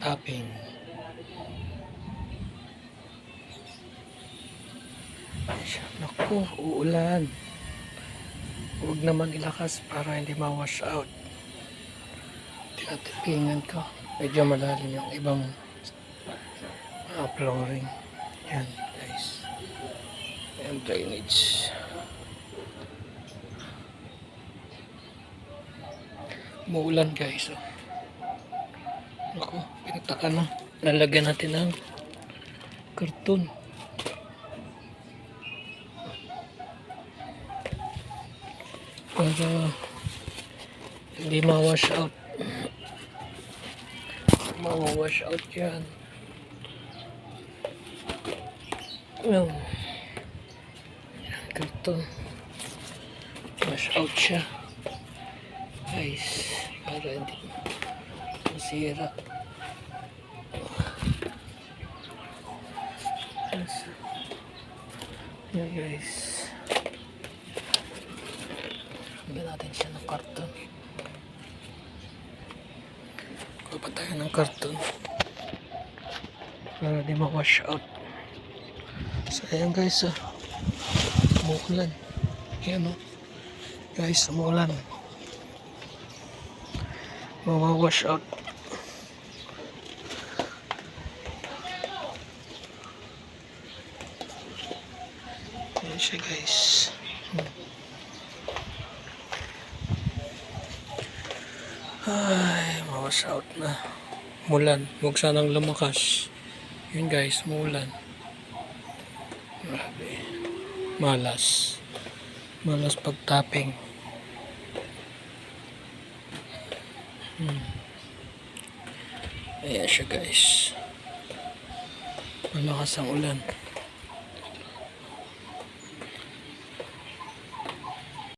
tapping. Ay, siya. Naku, uulan. Huwag naman ilakas para hindi ma-wash out. Tinatipingan ko. Medyo malalim yung ibang uh, flooring. Yan, guys. Yan, drainage. Muulan guys. Oh. Ako, pinagtaka na. Lalagyan natin ng karton. Para hindi ma-wash out. Ma-wash out yan. Yan, karton. Wash out siya. Guys, para hindi masira. Yes. Yan guys. Lagyan natin siya ng karton. Kuha tayo ng karton. Para di ma-wash out. So ayan guys, ah. umuulan. Ayan o. Guys, umuulan. Mawa-wash out. Ayan siya guys. Ay, mawash out na. Mulan. Huwag sanang lumakas. Yun guys, mulan. Grabe. Malas. Malas pag-tapping. Hmm. Ayan siya guys. Malakas ang ulan.